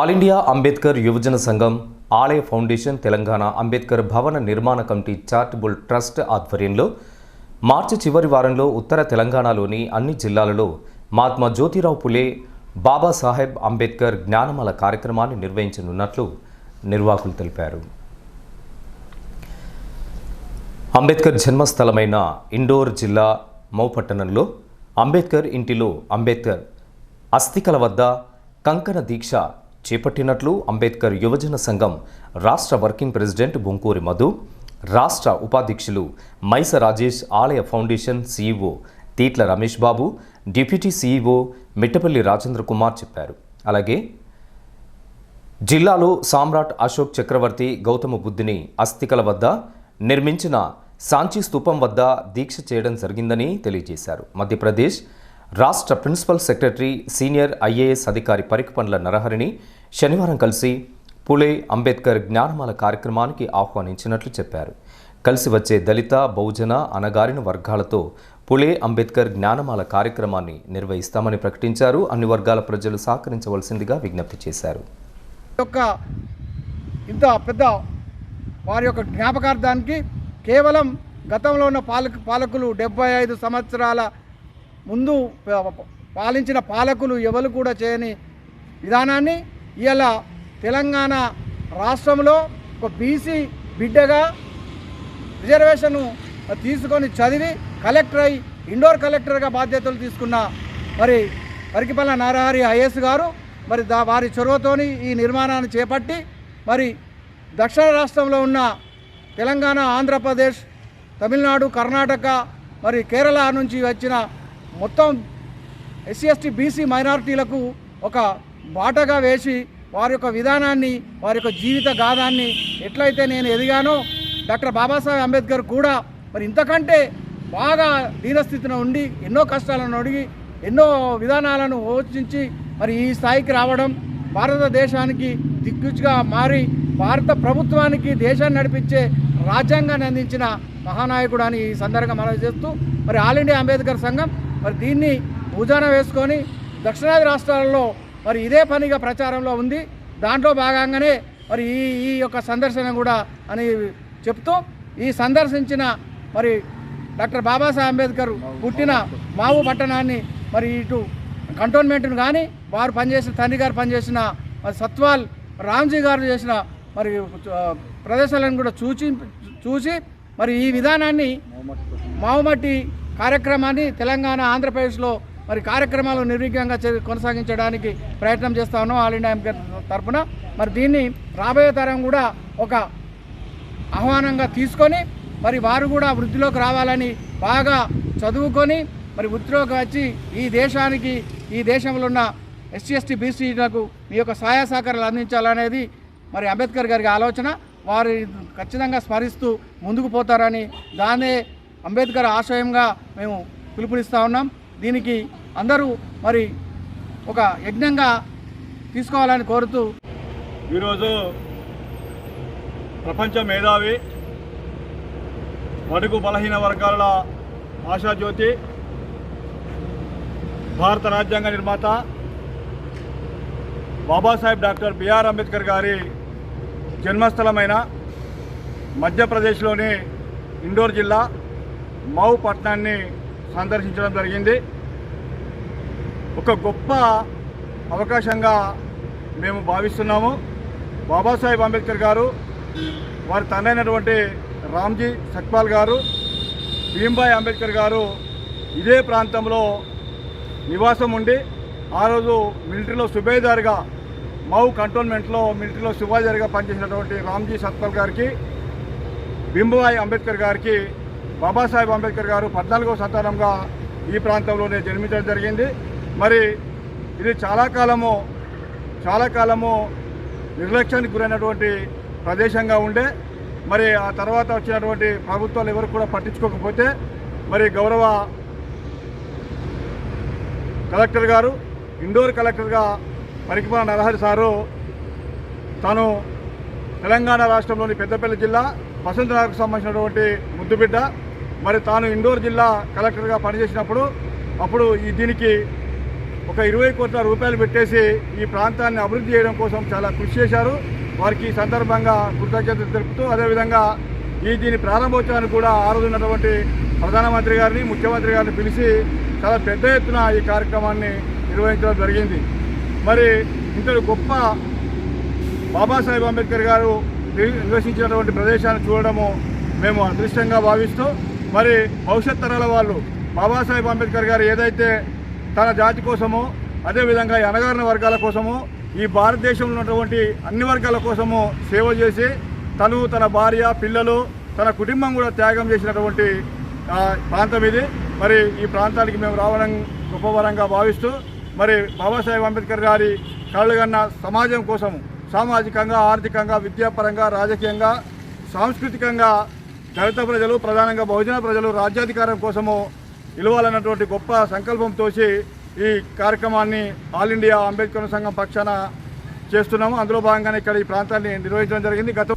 All India Ambedkar యువజన సంఘం ఆలయ ఫౌండేషన్ తెలంగాణ అంబేద్కర్ భవన నిర్మాణ కమిటీ చారిటబుల్ ట్రస్ట్ ఆధ్వర్యంలో మార్చి చివరి వారంలో ఉత్తర తెలంగాణలోని అన్ని జిల్లాలలో మహాత్మా జ్యోతిరావు పులే బాబాసాహెబ్ అంబేద్కర్ జ్ఞానమాల కార్యక్రమాన్ని నిర్వహించనున్నట్లు నిర్వాహకులు తెలిపారు. అంబేద్కర్ జన్మస్థలమైన ఇండోర్ జిల్లా మౌపట్టణంలో అంబేద్కర్ ఇంటిలో అంబేద్కర్ అస్థికల వద్ద కంకణ దీక్ష చేపట్టినట్లు అంబేద్కర్ యువజన సంఘం రాష్ట్ర వర్కింగ్ ప్రెసిడెంట్ బొంకూరి మధు రాష్ట్ర ఉపాధ్యక్షులు Maisa Rajesh Alaya foundation CEO Theetla Ramesh Babu deputy CEO Mittapalli Rajendra Kumar చెప్పారు. అలాగే జిల్లాలో సామ్రాట్ అశోక్ చక్రవర్తి గౌతమ బుద్ధుని అస్థికల వద్ద నిర్మించిన సాంచి స్తూపం వద్ద దీక్ష చేయడం జరిగిందని తెలియజేశారు. మధ్యప్రదేశ్ రాష్ట్ర ప్రిన్సిపల్ సెక్రటరీ సీనియర్ ఐఏఎస్ అధికారి పరికపండ్ల నరహరిని శనివారం కలిసి పులే అంబేద్కర్ జ్ఞానమాల కార్యక్రమానికి ఆహ్వానించినట్లు చెప్పారు. కలిసి వచ్చే దళిత బహుజన అనగారిన వర్గాలతో పులే అంబేద్కర్ జ్ఞానమాల కార్యక్రమాన్ని నిర్వహిస్తామని ప్రకటించారు. అన్ని వర్గాల ప్రజలు సహకరించవలసిందిగా విజ్ఞప్తి చేశారు. ఇంత పెద్ద వారి యొక్క జ్ఞాపకార్థానికి కేవలం గతంలో ఉన్న పాలక పాలకులు డెబ్బై ఐదు సంవత్సరాల ముందు పాలించిన పాలకులు ఎవరు కూడా చేయని విధానాన్ని ఇవాళ తెలంగాణ రాష్ట్రంలో ఒక బీసీ బిడ్డగా రిజర్వేషన్ తీసుకొని చదివి కలెక్టర్ అయి ఇండోర్ కలెక్టర్గా బాధ్యతలు తీసుకున్న మరి పరికిపల్ల నారహరి ఐఎస్ గారు మరి దా వారి చొరవతోని ఈ నిర్మాణాన్ని చేపట్టి మరి దక్షిణ రాష్ట్రంలో ఉన్న తెలంగాణ ఆంధ్రప్రదేశ్ తమిళనాడు కర్ణాటక మరి కేరళ నుంచి వచ్చిన మొత్తం ఎస్సీ ఎస్టీ బీసీ మైనారిటీలకు ఒక బాటగా వేసి వారి యొక్క విధానాన్ని వారి యొక్క జీవిత గాథాన్ని ఎట్లయితే నేను ఎదిగానో డాక్టర్ బాబాసాహెబ్ అంబేద్కర్ కూడా మరి ఇంతకంటే బాగా దీనస్థితిలో ఉండి ఎన్నో కష్టాలను అడిగి ఎన్నో విధానాలను ఓచించి మరి ఈ స్థాయికి రావడం భారతదేశానికి దిగ్గుజ్గా మారి భారత ప్రభుత్వానికి దేశాన్ని నడిపించే రాజ్యాంగాన్ని అందించిన మహానాయకుడు అని ఈ సందర్భంగా మనం చేస్తూ మరి ఆల్ ఇండియా అంబేద్కర్ సంఘం మరి దీన్ని భుజాన వేసుకొని దక్షిణాది రాష్ట్రాలలో మరి ఇదే పనిగా ప్రచారంలో ఉంది. దాంట్లో భాగంగానే మరి ఈ ఈ యొక్క సందర్శన కూడా అని చెప్తూ ఈ సందర్శించిన మరి డాక్టర్ బాబాసాహెబ్ అంబేద్కర్ పుట్టిన మావు పట్టణాన్ని మరి ఇటు కంటోన్మెంట్ను కానీ వారు పనిచేసిన తండ్రి గారు పనిచేసిన మరి సత్వాల్ రామ్జీ గారు చేసిన మరి ప్రదేశాలను కూడా చూచి చూసి మరి ఈ విధానాన్ని మావుమట్టి కార్యక్రమాన్ని తెలంగాణ ఆంధ్రప్రదేశ్లో మరి కార్యక్రమాలు నిర్విఘ్నంగా చే- కొనసాగించడానికి ప్రయత్నం చేస్తా ఉన్నాం. ఆల్ ఇండియా ఎంపీ తరఫున మరి దీన్ని రాబోయే తరం కూడా ఒక ఆహ్వానంగా తీసుకొని మరి వారు కూడా వృద్ధిలోకి రావాలని బాగా చదువుకొని మరి వృద్ధిలోకి వచ్చి ఈ దేశానికి ఈ దేశంలో ఉన్న ఎస్సీ ఎస్టీ బీసీలకు మీ యొక్క సహాయ సహకారాలు అందించాలనేది మరి అంబేద్కర్ గారికి ఆలోచన. వారు ఖచ్చితంగా స్మరిస్తూ ముందుకు పోతారని దాన్నే అంబేద్కర్ ఆశయంగా మేము పిలుపునిస్తూ ఉన్నాం. దీనికి అందరూ మరి ఒక యజ్ఞంగా తీసుకోవాలని కోరుతూ ఈరోజు ప్రపంచ మేధావి బడుగు బలహీన వర్గాల ఆశాజ్యోతి భారత రాజ్యాంగ నిర్మాత బాబాసాహెబ్ డాక్టర్ బిఆర్ అంబేద్కర్ గారి జన్మస్థలమైన మధ్యప్రదేశ్లోని ఇండోర్ జిల్లా మౌ పట్టణాన్ని సందర్శించడం జరిగింది. ఒక గొప్ప అవకాశంగా మేము భావిస్తున్నాము. బాబాసాహెబ్ అంబేద్కర్ గారు వారి తండైనటువంటి రామ్జీ సక్పాల్ గారు భీంబాయ్ అంబేద్కర్ గారు ఇదే ప్రాంతంలో నివాసం ఉండి ఆ రోజు మిలిటరీలో సుబేదార్గా మౌ కంటోన్మెంట్లో మిలిటరీలో సుబేదార్గా పనిచేసినటువంటి రామ్జీ సత్పాల్ గారికి భీంబాయ్ అంబేద్కర్ గారికి బాబాసాహెబ్ అంబేద్కర్ గారు పద్నాలుగవ సంతానంగా ఈ ప్రాంతంలోనే జన్మించడం జరిగింది. మరి ఇది చాలా కాలము చాలా కాలము నిర్లక్ష్యానికి గురైనటువంటి ప్రదేశంగా ఉండే. మరి ఆ తర్వాత వచ్చినటువంటి ప్రభుత్వాలు ఎవరు కూడా పట్టించుకోకపోతే మరి గౌరవ కలెక్టర్ గారు ఇండోర్ కలెక్టర్గా పరికిపాల నరహరి సారు తాను తెలంగాణ రాష్ట్రంలోని పెద్దపల్లి జిల్లా వసంతనగర్కు సంబంధించినటువంటి ముద్దుబిడ్డ. మరి తాను ఇండోర్ జిల్లా కలెక్టర్గా పనిచేసినప్పుడు అప్పుడు ఈ దీనికి ఒక ఇరవై కోట్ల రూపాయలు పెట్టేసి ఈ ప్రాంతాన్ని అభివృద్ధి చేయడం కోసం చాలా కృషి చేశారు. వారికి ఈ సందర్భంగా కృతజ్ఞతలు తెలుపుతూ అదేవిధంగా ఈ దీని ప్రారంభోత్సవానికి కూడా ఆ రోజు ఉన్నటువంటి ప్రధానమంత్రి గారిని ముఖ్యమంత్రి గారిని పిలిచి చాలా పెద్ద ఎత్తున ఈ కార్యక్రమాన్ని నిర్వహించడం జరిగింది. మరి ఇంతటి గొప్ప బాబాసాహెబ్ అంబేద్కర్ గారు నివసించినటువంటి ప్రదేశాన్ని చూడడము మేము అదృష్టంగా భావిస్తూ మరి భవిష్యత్ తరాల వాళ్ళు బాబాసాహెబ్ అంబేద్కర్ గారు ఏదైతే తన జాతి కోసమో అదేవిధంగా అనగారిన అణగారిన వర్గాల కోసమో ఈ భారతదేశంలో ఉన్నటువంటి అన్ని వర్గాల కోసము సేవ చేసి తను తన భార్య పిల్లలు తన కుటుంబం కూడా త్యాగం చేసినటువంటి ప్రాంతం ఇది. మరి ఈ ప్రాంతానికి మేము రావడం గొప్పవరంగా భావిస్తూ మరి బాబాసాహెబ్ అంబేద్కర్ గారి కళ్ళగన్న సమాజం కోసము సామాజికంగా ఆర్థికంగా విద్యాపరంగా రాజకీయంగా సాంస్కృతికంగా దళిత ప్రజలు ప్రధానంగా బహుజన ప్రజలు రాజ్యాధికారం కోసము నిలవాలన్నటువంటి గొప్ప సంకల్పంతో ఈ కార్యక్రమాన్ని ఆల్ ఇండియా అంబేద్కర్ సంఘం పక్షాన చేస్తున్నాము. అందులో భాగంగానే ఇక్కడ ఈ ప్రాంతాన్ని నిర్వహించడం జరిగింది. గత